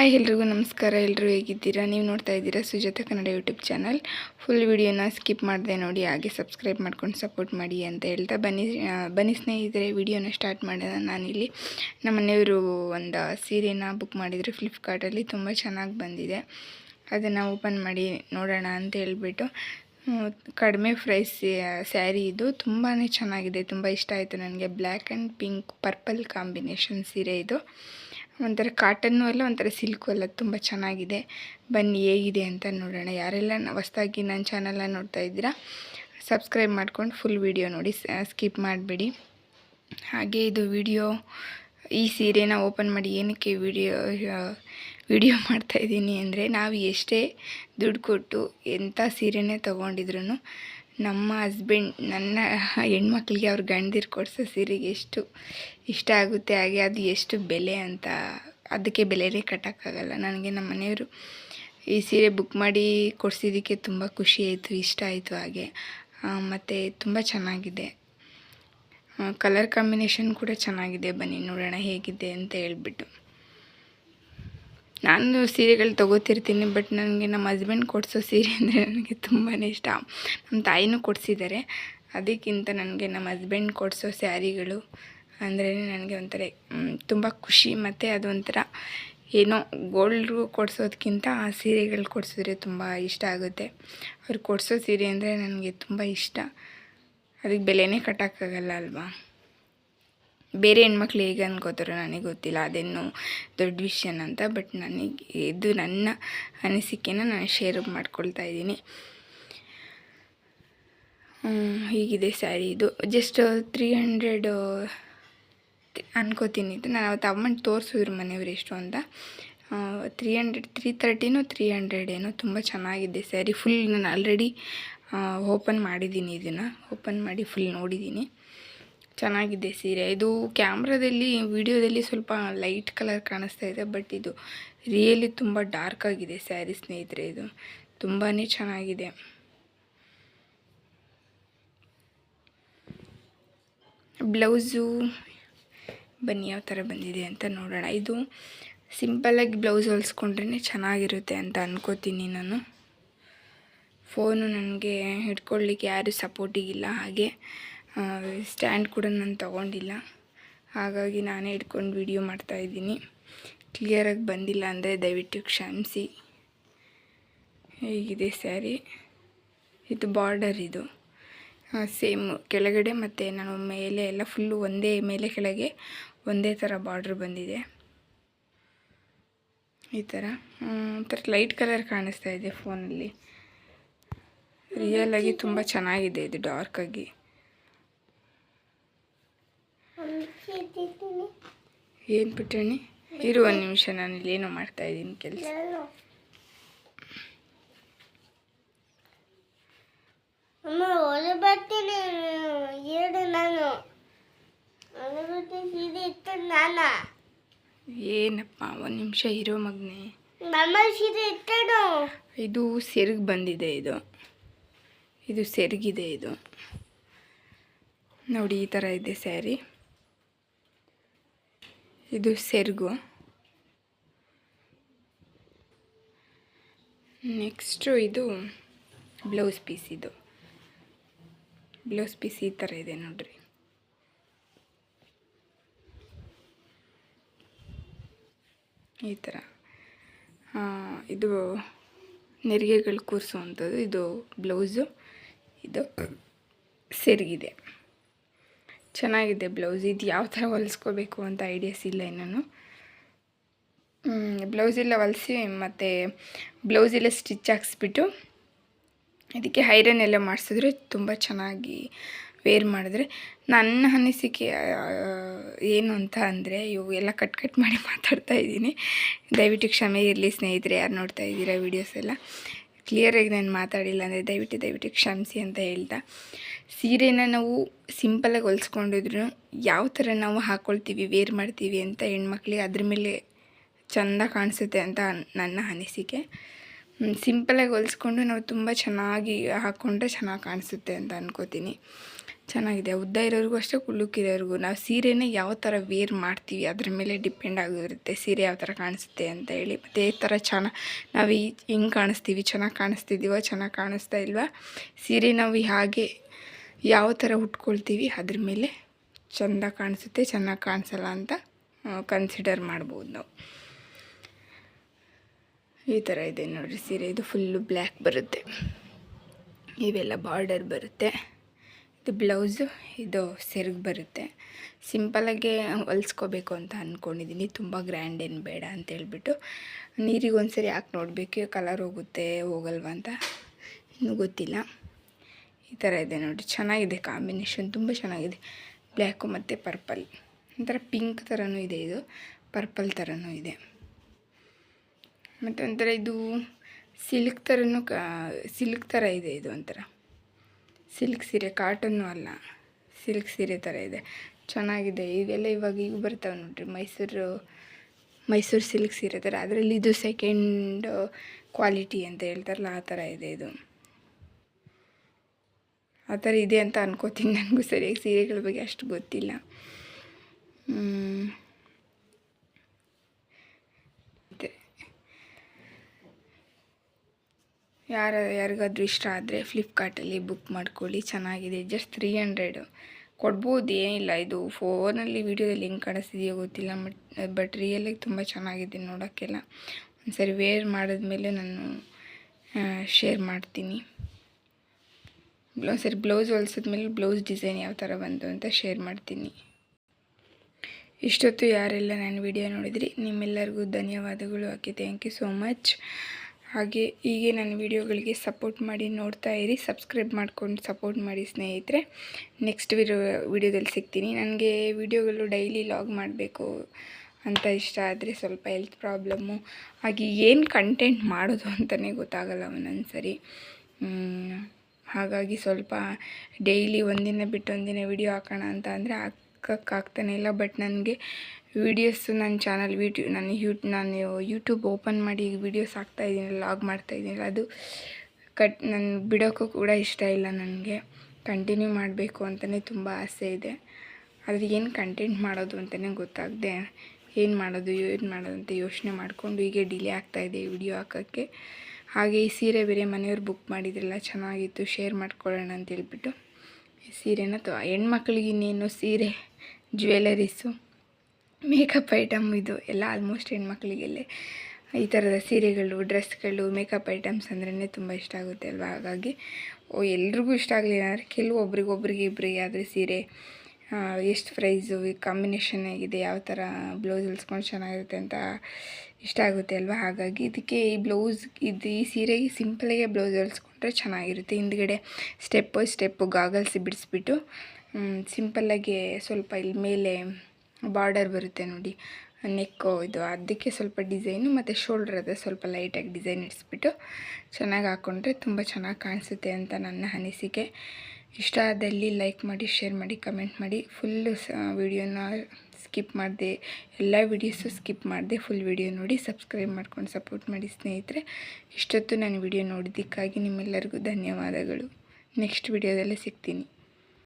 Hi ಎಲ್ರಿಗೂ ನಮಸ್ಕಾರ ಎಲ್ಲರೂ ಹೇಗಿದ್ದೀರಾ? ನೀವು ನೋಡ್ತಾ ಇದ್ದೀರಾ Sujatha Kannada YouTube channel. Full ವಿಡಿಯೋನ ಸ್ಕಿಪ್ ಮಾಡಿದೆ ನೋಡಿ, ಹಾಗೆ ಸಬ್ಸ್ಕ್ರೈಬ್ ಮಾಡ್ಕೊಂಡು ಸಪೋರ್ಟ್ ಮಾಡಿ ಅಂತ ಹೇಳ್ತಾ ಬನ್ನಿ. ಬನ್ನಿ ಸ್ನೇಹಿತರೆ, ವಿಡಿಯೋನ ಸ್ಟಾರ್ಟ್ ಮಾಡಿದ ನಾನಿಲ್ಲಿ ನಮ್ಮ ಮನೆಯವರು ಒಂದು ಸೀರೆನ ಬುಕ್ ಮಾಡಿದರು ಫ್ಲಿಪ್ಕಾರ್ಟಲ್ಲಿ ತುಂಬ ಚೆನ್ನಾಗಿ ಬಂದಿದೆ. ಅದನ್ನು ಓಪನ್ ಮಾಡಿ ನೋಡೋಣ ಅಂತ ಹೇಳ್ಬಿಟ್ಟು ಕಡಿಮೆ ಪ್ರೈಸ್ ಸ್ಯಾರಿ ಇದು. ತುಂಬಾ ಚೆನ್ನಾಗಿದೆ. ತುಂಬ ಇಷ್ಟ ಆಯಿತು ನನಗೆ. Black and pink purple combination ಸೀರೆ ಇದು. ಒಂಥರ ಕಾಟನ್ನು ಅಲ್ಲ, ಒಂಥರ ಸಿಲ್ಕು ಅಲ್ಲ ತುಂಬ ಚೆನ್ನಾಗಿದೆ. ಬನ್ನಿ, ಹೇಗಿದೆ ಅಂತ ನೋಡೋಣ. ಯಾರೆಲ್ಲ ಹೊಸದಾಗಿ ನನ್ನ ಚಾನಲ್ನ ನೋಡ್ತಾ ಇದ್ದೀರಾ ಸಬ್ಸ್ಕ್ರೈಬ್ ಮಾಡ್ಕೊಂಡು ಫುಲ್ ವಿಡಿಯೋ ನೋಡಿ ಸ್ಕಿಪ್ ಮಾಡಬೇಡಿ. ಹಾಗೆ ಇದು ವಿಡಿಯೋ ಈ ಸೀರೆನ ಓಪನ್ ಮಾಡಿ ಏನಕ್ಕೆ ವಿಡಿಯೋ ವಿಡಿಯೋ ಮಾಡ್ತಾಯಿದ್ದೀನಿ ಅಂದರೆ, ನಾವು ಎಷ್ಟೇ ದುಡ್ಡು ಕೊಟ್ಟು ಎಂಥ ಸೀರೆನೇ ತೊಗೊಂಡಿದ್ರು ನಮ್ಮ ಹಸ್ಬೆಂಡ್ ನನ್ನ ಹೆಣ್ಮಕ್ಳಿಗೆ ಅವ್ರ ಗಂಡದಿರು ಕೊಡಿಸೋ ಸೀರೆಗೆ ಎಷ್ಟು ಇಷ್ಟ ಆಗುತ್ತೆ, ಹಾಗೆ ಅದು ಎಷ್ಟು ಬೆಲೆ ಅಂತ ಅದಕ್ಕೆ ಬೆಲೆನೇ ಕಟ್ಟೋಕ್ಕಾಗಲ್ಲ. ನನಗೆ ನಮ್ಮ ಮನೆಯವರು ಈ ಸೀರೆ ಬುಕ್ ಮಾಡಿ ಕೊಡಿಸಿದ್ದಕ್ಕೆ ತುಂಬ ಖುಷಿ ಆಯಿತು, ಇಷ್ಟ ಆಯಿತು ಹಾಗೆ. ಮತ್ತು ತುಂಬ ಚೆನ್ನಾಗಿದೆ. ಕಲರ್ ಕಾಂಬಿನೇಷನ್ ಕೂಡ ಚೆನ್ನಾಗಿದೆ, ಬನ್ನಿ ನೋಡೋಣ ಹೇಗಿದೆ ಅಂತ ಹೇಳ್ಬಿಟ್ಟು. ನಾನು ಸೀರೆಗಳು ತೊಗೋತಿರ್ತೀನಿ ಬಟ್ ನನಗೆ ನಮ್ಮ ಹಸ್ಬೆಂಡ್ ಕೊಡಿಸೋ ಸೀರೆ ಅಂದರೆ ನನಗೆ ತುಂಬಾ ಇಷ್ಟ. ನಮ್ಮ ತಾಯಿನೂ ಕೊಡಿಸಿದ್ದಾರೆ ಅದಕ್ಕಿಂತ ನನಗೆ ನಮ್ಮ ಹಸ್ಬೆಂಡ್ ಕೊಡಿಸೋ ಸ್ಯಾರಿಗಳು ಅಂದರೆ ನನಗೆ ಒಂಥರ ತುಂಬ ಖುಷಿ. ಮತ್ತು ಅದೊಂಥರ ಏನೋ ಗೋಲ್ಡ್ಗೂ ಕೊಡಿಸೋದಕ್ಕಿಂತ ಆ ಸೀರೆಗಳು ಕೊಡಿಸಿದ್ರೆ ತುಂಬ ಇಷ್ಟ ಆಗುತ್ತೆ. ಅವ್ರು ಕೊಡಿಸೋ ಸೀರೆ ಅಂದರೆ ನನಗೆ ತುಂಬ ಇಷ್ಟ. ಅದಕ್ಕೆ ಬೆಲೆನೇ ಕಟ್ಟೋಕ್ಕಾಗಲ್ಲ ಅಲ್ವಾ? ಬೇರೆ ಹೆಣ್ಮಕ್ಳು ಹೇಗೆ ಅನ್ಕೋತಾರೋ ನನಗೆ ಗೊತ್ತಿಲ್ಲ. ಅದೇನು ದೊಡ್ಡ ವಿಷಯನ ಅಂತ ಬಟ್ ನನಗೆ ಇದು ನನ್ನ ಅನಿಸಿಕೆನ ನಾನು ಶೇರ್ ಮಾಡ್ಕೊಳ್ತಾ ಇದ್ದೀನಿ. ಹೀಗಿದೆ ಸ್ಯಾರಿ ಇದು. ಜಸ್ಟ್ ತ್ರೀ ಹಂಡ್ರೆಡ್ ಅನ್ಕೋತೀನಿ ಇದು. ನಾನು ಅವತ್ತು ಅಮೌಂಟ್ ತೋರಿಸಿದ್ರು ಮನೆಯವರು ಎಷ್ಟು ಅಂತ. ತ್ರೀ ಹಂಡ್ರೆಡ್ ತ್ರೀ ತರ್ಟಿನೋ ತ್ರೀ ಹಂಡ್ರೆಡ್ ಏನೋ ತುಂಬ ಚೆನ್ನಾಗಿದೆ ಸ್ಯಾರಿ ಫುಲ್ ನಾನು ಆಲ್ರೆಡಿ ಓಪನ್ ಮಾಡಿದ್ದೀನಿ ಇದನ್ನು. ಓಪನ್ ಮಾಡಿ ಫುಲ್ ನೋಡಿದ್ದೀನಿ. ಚೆನ್ನಾಗಿದೆ ಸೀರೆ. ಇದು ಕ್ಯಾಮ್ರಾದಲ್ಲಿ, ವಿಡಿಯೋದಲ್ಲಿ ಸ್ವಲ್ಪ ಲೈಟ್ ಕಲರ್ ಕಾಣಿಸ್ತಾ ಇದೆ, ಬಟ್ ಇದು ರಿಯಲಿ ತುಂಬ ಡಾರ್ಕ್ ಆಗಿದೆ ಸ್ಯಾರಿ ಸ್ನೇಹಿತರೆ ಇದು. ತುಂಬಾ ಚೆನ್ನಾಗಿದೆ. ಬ್ಲೌಸು ಬನ್ನಿ, ಯಾವ ಥರ ಬಂದಿದೆ ಅಂತ ನೋಡೋಣ. ಇದು ಸಿಂಪಲ್ಲಾಗಿ ಬ್ಲೌಸ್ ಹೊಲಿಸ್ಕೊಂಡ್ರೆ ಚೆನ್ನಾಗಿರುತ್ತೆ ಅಂತ ಅನ್ಕೋತೀನಿ ನಾನು. ಫೋನು ನನಗೆ ಹಿಡ್ಕೊಳ್ಳಿಕ್ಕೆ ಯಾರೂ ಸಪೋರ್ಟಿಗಿಲ್ಲ ಹಾಗೆ. ಸ್ಟ್ಯಾಂಡ್ ಕೂಡ ನಾನು ತೊಗೊಂಡಿಲ್ಲ. ಹಾಗಾಗಿ ನಾನೇ ಇಟ್ಕೊಂಡು ವಿಡಿಯೋ ಮಾಡ್ತಾಯಿದ್ದೀನಿ ಕ್ಲಿಯರಾಗಿ ಬಂದಿಲ್ಲ ಅಂದರೆ ದಯವಿಟ್ಟು ಕ್ಷಮಿಸಿ. ಹೇಗಿದೆ ಸ್ಯಾರಿ. ಇದು ಬಾರ್ಡರ್ ಇದು. ಸೇಮ್ ಕೆಳಗಡೆ ಮತ್ತು ನಾನು ಮೇಲೆ ಎಲ್ಲ ಫುಲ್ಲು ಒಂದೇ ಮೇಲೆ ಕೆಳಗೆ ಒಂದೇ ಥರ ಬಾರ್ಡ್ರ್ ಬಂದಿದೆ. ಈ ಥರ ಒಂಥರ ಲೈಟ್ ಕಲರ್ ಕಾಣಿಸ್ತಾ ಇದೆ ಫೋನಲ್ಲಿ ರಿಯಲ್ ಆಗಿ ತುಂಬ ಚೆನ್ನಾಗಿದೆ ಇದು ಡಾರ್ಕ್ ಏನು ಪುಟ್ಟಣಿ ಇರು ಒಂದು ನಿಮಿಷ ನಾನು ಇಲ್ಲೇನೋ ಮಾಡ್ತಾ ಇದ್ದೀನಿ ಕೆಲಸ. ಏನಪ್ಪ ಒಂದು ನಿಮಿಷ ಇರೋ ಮಗನೇ. ಇದು ಸೆರಗು ಬಂದಿದೆ ಇದು. ಇದು ಸೆರಗಿದೆ ಇದು. ನೋಡಿ ಈ ಥರ ಇದೆ ಸ್ಯಾರಿ. ಇದು ಸೆರಗು. ನೆಕ್ಸ್ಟು ಇದು ಬ್ಲೌಸ್ ಪೀಸ್ ಇದು. ಬ್ಲೌಸ್ ಪೀಸ್ ಈ ಥರ ಇದೆ ನೋಡ್ರಿ. ಈ ಥರ. ಇದು ನೆರಿಗೆಗಳು ಕೂರಿಸುವಂಥದ್ದು. ಇದು ಬ್ಲೌಸು. ಇದು ಸೆರಗಿದೆ ಚೆನ್ನಾಗಿದೆ ಬ್ಲೌಸ್, ಇದು ಯಾವ ಥರ ಹೊಲಿಸ್ಕೋಬೇಕು ಅಂತ ಐಡಿಯಾಸ್ ಇಲ್ಲ ಇನ್ನೂ. ಬ್ಲೌಸ್ ಎಲ್ಲ ಹೊಲಿಸಿ ಮತ್ತು ಬ್ಲೌಸ್ ಎಲ್ಲ ಸ್ಟಿಚ್ ಹಾಕ್ಸ್ಬಿಟ್ಟು ಇದಕ್ಕೆ ಐರನ್ ಎಲ್ಲ ಮಾಡಿಸಿದ್ರೆ ತುಂಬ ಚೆನ್ನಾಗಿ ವೇರ್ ಮಾಡಿದ್ರೆ ನನ್ನ ಅನಿಸಿಕೆ ಏನು ಅಂತ ಅಂದರೆ ಇವು ಎಲ್ಲ ಕಟ್ ಕಟ್ ಮಾಡಿ ಮಾತಾಡ್ತಾ ಇದ್ದೀನಿ. ದಯವಿಟ್ಟು ಕ್ಷಮೆ ಇರಲಿ ಸ್ನೇಹಿತರೆ, ಯಾರು ನೋಡ್ತಾ ಇದ್ದೀರಾ ವೀಡಿಯೋಸ್ ಎಲ್ಲ. ಕ್ಲಿಯರಾಗಿ ನಾನು ಮಾತಾಡಿಲ್ಲ, ಅಂದರೆ ದಯವಿಟ್ಟು ದಯವಿಟ್ಟು ಕ್ಷಮಿಸಿ ಅಂತ ಹೇಳ್ತಾ. ಸೀರೆನ ನಾವು ಸಿಂಪಲಾಗಿ ಹೊಲಿಸ್ಕೊಂಡಿದ್ರು, ಯಾವ ಥರ ನಾವು ಹಾಕ್ಕೊಳ್ತೀವಿ ವೇರ್ ಮಾಡ್ತೀವಿ ಅಂತ ಹೆಣ್ಮಕ್ಳಿಗೆ ಅದ್ರ ಮೇಲೆ ಚೆಂದ ಕಾಣಿಸುತ್ತೆ ಅಂತ ನನ್ನ ಅನಿಸಿಕೆ. ಸಿಂಪಲಾಗಿ ಹೊಲಿಸ್ಕೊಂಡು ನಾವು ತುಂಬ ಚೆನ್ನಾಗಿ ಹಾಕ್ಕೊಂಡ್ರೆ ಚೆನ್ನಾಗಿ ಕಾಣಿಸುತ್ತೆ ಅಂತ ಅನ್ಕೋತೀನಿ. ಚೆನ್ನಾಗಿದೆ. ಉದ್ದ ಇರೋರಿಗೂ ಅಷ್ಟೇ ಕುಳ್ಳುಕ್ಕಿರೋರಿಗೂ ನಾವು ಸೀರೆನೇ ಯಾವ ಥರ ವೇರ್ ಮಾಡ್ತೀವಿ, ಅದ್ರ ಮೇಲೆ ಡಿಪೆಂಡ್ ಆಗಿರುತ್ತೆ ಸೀರೆ ಯಾವ ಥರ ಕಾಣಿಸುತ್ತೆ ಅಂತ ಹೇಳಿ. ಮತ್ತು ಈ ಥರ ಚೆನ್ನಾಗಿ ನಾವು ಈ ಹೆಂಗೆ ಕಾಣಿಸ್ತೀವಿ, ಚೆನ್ನಾಗಿ ಕಾಣಿಸ್ತಿದ್ದೀವೋ ಚೆನ್ನಾಗಿ ಕಾಣಿಸ್ತಾ ಇಲ್ವಾ, ಸೀರೆ ನಾವು ಹಾಗೆ ಯಾವ ಥರ ಉಟ್ಕೊಳ್ತೀವಿ, ಅದ್ರ ಮೇಲೆ ಚೆಂದ ಕಾಣಿಸುತ್ತೆ, ಚೆನ್ನಾಗಿ ಕಾಣಿಸಲ್ಲ ಅಂತ ಕನ್ಸಿಡರ್ ಮಾಡ್ಬೋದು ನಾವು. ಈ ಥರ ಇದೆ ನೋಡಿರಿ ಸೀರೆ. ಇದು ಫುಲ್ಲು ಬ್ಲ್ಯಾಕ್ ಬರುತ್ತೆ. ಇವೆಲ್ಲ ಬಾರ್ಡರ್ ಬರುತ್ತೆ. ಇದು ಬ್ಲೌಸು ಇದು ಸೆರಗು ಬರುತ್ತೆ. ಸಿಂಪಲಾಗೆ ಹೊಲ್ಸ್ಕೋಬೇಕು ಅಂತ ಅಂದ್ಕೊಂಡಿದ್ದೀನಿ ತುಂಬ ಗ್ರ್ಯಾಂಡ್ ಏನು ಬೇಡ ಅಂತ ಹೇಳ್ಬಿಟ್ಟು. ನೀರಿಗೆ ಒಂದ್ಸರಿ ಯಾಕೆ ನೋಡಬೇಕು? ಕಲರ್ ಹೋಗುತ್ತೆ, ಹೋಗಲ್ವ ಅಂತ. ಇನ್ನೂ ಗೊತ್ತಿಲ್ಲ. ಈ ಥರ ಇದೆ ನೋಡಿ ಚೆನ್ನಾಗಿದೆ ಕಾಂಬಿನೇಷನ್ ತುಂಬ ಚೆನ್ನಾಗಿದೆ. ಬ್ಲ್ಯಾಕು ಮತ್ತು ಪರ್ಪಲ್ ಒಂಥರ ಪಿಂಕ್ ಥರನೂ ಇದೆ ಇದು. ಪರ್ಪಲ್ ಥರನೂ ಇದೆ. ಮತ್ತು ಒಂಥರ ಇದು ಸಿಲ್ಕ್ ಥರನೂ ಕ, ಸಿಲ್ಕ್ ಥರ ಇದೆ ಇದು ಒಂಥರ. ಸಿಲ್ಕ್ ಸೀರೆ, ಕಾಟನ್ನು ಅಲ್ಲ, ಸಿಲ್ಕ್ ಸೀರೆ ಥರ ಇದೆ. ಚೆನ್ನಾಗಿದೆ. ಇವೆಲ್ಲ ಇವಾಗ ಈಗ ಬರ್ತಾವೆ ನೋಡಿರಿ. ಮೈಸೂರು ಮೈಸೂರು ಸಿಲ್ಕ್ ಸೀರೆ ಥರ. ಅದರಲ್ಲಿ ಇದು ಸೆಕೆಂಡ್ ಕ್ವಾಲಿಟಿ ಅಂತ ಹೇಳ್ತಾರಲ್ಲ, ಆ ಥರ ಇದೆ ಇದು. ಆ ಥರ ಇದೆ ಅಂತ ಅನ್ಕೋತೀನಿ. ನನಗೂ ಸರಿಯಾಗಿ ಸೀರೆಗಳ ಬಗ್ಗೆ ಅಷ್ಟು ಗೊತ್ತಿಲ್ಲ ಹ್ಮ್. ಮತ್ತೆ ಯಾರ ಯಾರಿಗಾದ್ರೂ ಇಷ್ಟ ಆದರೆ ಫ್ಲಿಪ್ಕಾರ್ಟಲ್ಲಿ ಬುಕ್ ಮಾಡ್ಕೊಳ್ಳಿ, ಚೆನ್ನಾಗಿದೆ. ಜಸ್ಟ್ ತ್ರೀ ಹಂಡ್ರೆಡು ಕೊಡ್ಬೋದು, ಏನಿಲ್ಲ. ಇದು ಫೋನಲ್ಲಿ ವೀಡಿಯೋದಲ್ಲಿ ಹೆಂಗೆ ಕಾಣಿಸ್ತಿದೆಯೋ ಗೊತ್ತಿಲ್ಲ ಬಟ್ ಬಟ್ ರಿಯಲಾಗಿ ತುಂಬ ಚೆನ್ನಾಗಿದೆ ನೋಡೋಕ್ಕೆಲ್ಲ. ಒಂದ್ಸರಿ ವೇರ್ ಮಾಡಿದ್ಮೇಲೆ ನಾನು ಶೇರ್ ಮಾಡ್ತೀನಿ. ಸರಿ ಬ್ಲೌಸ್ ಹೊಲ್ಸಿದ್ಮೇಲೆ ಬ್ಲೌಸ್ ಡಿಸೈನ್ ಯಾವ ಥರ ಬಂತು ಅಂತ ಶೇರ್ ಮಾಡ್ತೀನಿ. ಇಷ್ಟೊತ್ತು ಯಾರೆಲ್ಲ ನಾನು ವಿಡಿಯೋ ನೋಡಿದ್ರಿ, ನಿಮ್ಮೆಲ್ಲರಿಗೂ ಧನ್ಯವಾದಗಳು. Okay thank you so much ಹಾಗೆ ಹೀಗೆ ನನ್ನ ವಿಡಿಯೋಗಳಿಗೆ ಸಪೋರ್ಟ್ ಮಾಡಿ ನೋಡ್ತಾ ಇರಿ, ಸಬ್ಸ್ಕ್ರೈಬ್ ಮಾಡ್ಕೊಂಡು ಸಪೋರ್ಟ್ ಮಾಡಿ ಸ್ನೇಹಿತರೆ. ನೆಕ್ಸ್ಟ್ ವಿಡಿಯೋ, ವಿಡಿಯೋದಲ್ಲಿ ಸಿಗ್ತೀನಿ. ನನಗೆ ವಿಡಿಯೋಗಳು ಡೈಲಿ ಲಾಗ್ ಮಾಡಬೇಕು ಅಂತ ಇಷ್ಟ ಆದರೆ ಸ್ವಲ್ಪ ಹೆಲ್ತ್ ಪ್ರಾಬ್ಲಮ್ಮು, ಹಾಗೆ ಏನು ಕಂಟೆಂಟ್ ಮಾಡೋದು ಅಂತಲೇ ಗೊತ್ತಾಗಲ್ಲ ಒಂದೊಂದು ಸರಿ ಹಾಗಾಗಿ ಸ್ವಲ್ಪ ಡೈಲಿ ಒಂದಿನ ಬಿಟ್ಟು ಒಂದಿನ ವಿಡಿಯೋ ಹಾಕೋಣ ಅಂತ ಅಂದರೆ ಹಾಕೋಕ್ಕಾಗ್ತಾನೆ ಇಲ್ಲ, ಬಟ್ ನನಗೆ ವೀಡಿಯೋಸು ನನ್ನ ಚಾನಲ್ ವಿಡಿಯೋ ನಾನು ಯೂ ನಾನು ಯೂಟ್ಯೂಬ್ ಓಪನ್ ಮಾಡಿ ವೀಡಿಯೋಸ್ ಹಾಕ್ತಾಯಿದ್ದೀನಿ ಲಾಗ್ ಮಾಡ್ತಾಯಿದ್ದೀನಲ್ಲ ಅದು ಕಟ್ ನಾನು ಬಿಡೋಕ್ಕೂ ಕೂಡ ಇಷ್ಟ ಇಲ್ಲ ನನಗೆ. ಕಂಟಿನ್ಯೂ ಮಾಡಬೇಕು ಅಂತಲೇ ತುಂಬ ಆಸೆ ಇದೆ. ಆದರೆ ಏನು ಕಂಟೆಂಟ್ ಮಾಡೋದು ಅಂತಲೇ ಗೊತ್ತಾಗದೆ. ಏನು ಮಾಡೋದು ಏನು ಮಾಡೋದು ಅಂತ ಯೋಚನೆ ಮಾಡಿಕೊಂಡು ಹೀಗೆ ಡಿಲೇ ಆಗ್ತಾಯಿದೆ ವಿಡಿಯೋ ಹಾಕೋಕ್ಕೆ. ಹಾಗೆ ಈ ಸೀರೆ ಬೇರೆ ಮನೆಯವ್ರು ಬುಕ್ ಮಾಡಿದ್ರಲ್ಲ, ಚೆನ್ನಾಗಿತ್ತು ಶೇರ್ ಮಾಡ್ಕೊಳ್ಳೋಣ ಅಂತ ಹೇಳ್ಬಿಟ್ಟು ಈ ಸೀರೆನ ತೊ ಹೆಣ್ಮಕ್ಳಿಗೆ ಇನ್ನೇನು ಸೀರೆ ಜ್ಯುವೆಲರೀಸು ಮೇಕಪ್ ಐಟಮ್ ಇದು ಎಲ್ಲ ಆಲ್ಮೋಸ್ಟ್ ಹೆಣ್ಮಕ್ಳಿಗೆಲ್ಲೇ. ಈ ಥರದ ಸೀರೆಗಳು, ಡ್ರೆಸ್ಗಳು, ಮೇಕಪ್ ಐಟಮ್ಸ್ ಅಂದ್ರೇ ತುಂಬ ಇಷ್ಟ ಆಗುತ್ತೆ ಅಲ್ವಾ? ಹಾಗಾಗಿ, ಓ, ಎಲ್ರಿಗೂ ಇಷ್ಟ ಆಗಲಿಲ್ಲ ಅಂದರೆ ಕೆಲವೊಬ್ರಿಗೆ ಒಬ್ರಿಗೆ ಇಬ್ಬರಿಗೆ ಆದರೆ ಸೀರೆ ಎಷ್ಟು ಪ್ರೈಸು ಈ ಕಾಂಬಿನೇಷನ್ ಆಗಿದೆ, ಯಾವ ಥರ ಬ್ಲೌಸ್ ಹೊಲ್ಸ್ಕೊಂಡು ಚೆನ್ನಾಗಿರುತ್ತೆ ಅಂತ ಇಷ್ಟ ಆಗುತ್ತೆ ಅಲ್ವಾ? ಹಾಗಾಗಿ ಇದಕ್ಕೆ ಈ ಬ್ಲೌಸ್ ಇದು ಈ ಸೀರೆಗೆ ಸಿಂಪಲಾಗೆ ಬ್ಲೌಸ್ ಹೊಲ್ಸ್ಕೊಂಡ್ರೆ ಚೆನ್ನಾಗಿರುತ್ತೆ. ಹಿಂದ್ಗಡೆ ಸ್ಟೆಪ್ಪು ಸ್ಟೆಪ್ಪು ಗಾಗಲ್ಸ್ ಬಿಡಿಸ್ಬಿಟ್ಟು ಸಿಂಪಲ್ಲಾಗಿ ಸ್ವಲ್ಪ ಇಲ್ಲಿ ಮೇಲೆ ಬಾರ್ಡರ್ ಬರುತ್ತೆ ನೋಡಿ. ನೆಕ್ಕು ಇದು, ಅದಕ್ಕೆ ಸ್ವಲ್ಪ ಡಿಸೈನು ಮತ್ತು ಶೋಲ್ಡ್ರ್ ಅದೇ ಸ್ವಲ್ಪ ಲೈಟಾಗಿ ಡಿಸೈನ್ ಇಡಿಸ್ಬಿಟ್ಟು ಚೆನ್ನಾಗಿ ಹಾಕ್ಕೊಂಡ್ರೆ ತುಂಬ ಚೆನ್ನಾಗಿ ಕಾಣಿಸುತ್ತೆ ಅಂತ ನನ್ನ ಅನಿಸಿಕೆ. ಇಷ್ಟ ಆದಲ್ಲಿ ಲೈಕ್ ಮಾಡಿ, ಶೇರ್ ಮಾಡಿ, ಕಮೆಂಟ್ ಮಾಡಿ. ಫುಲ್ಲು ವಿಡಿಯೋನ ಸ್ಕಿಪ್ ಮಾಡಿದೆ, ಎಲ್ಲ ವೀಡಿಯೋಸು ಸ್ಕಿಪ್ ಮಾಡಿದೆ ಫುಲ್ ವಿಡಿಯೋ ನೋಡಿ, ಸಬ್ಸ್ಕ್ರೈಬ್ ಮಾಡ್ಕೊಂಡು ಸಪೋರ್ಟ್ ಮಾಡಿ ಸ್ನೇಹಿತರೆ. ಇಷ್ಟೊತ್ತು ನಾನು ವಿಡಿಯೋ ನೋಡಿದ್ದಕ್ಕಾಗಿ ನಿಮ್ಮೆಲ್ಲರಿಗೂ ಧನ್ಯವಾದಗಳು. ನೆಕ್ಸ್ಟ್ ವಿಡಿಯೋದಲ್ಲೇ ಸಿಗ್ತೀನಿ.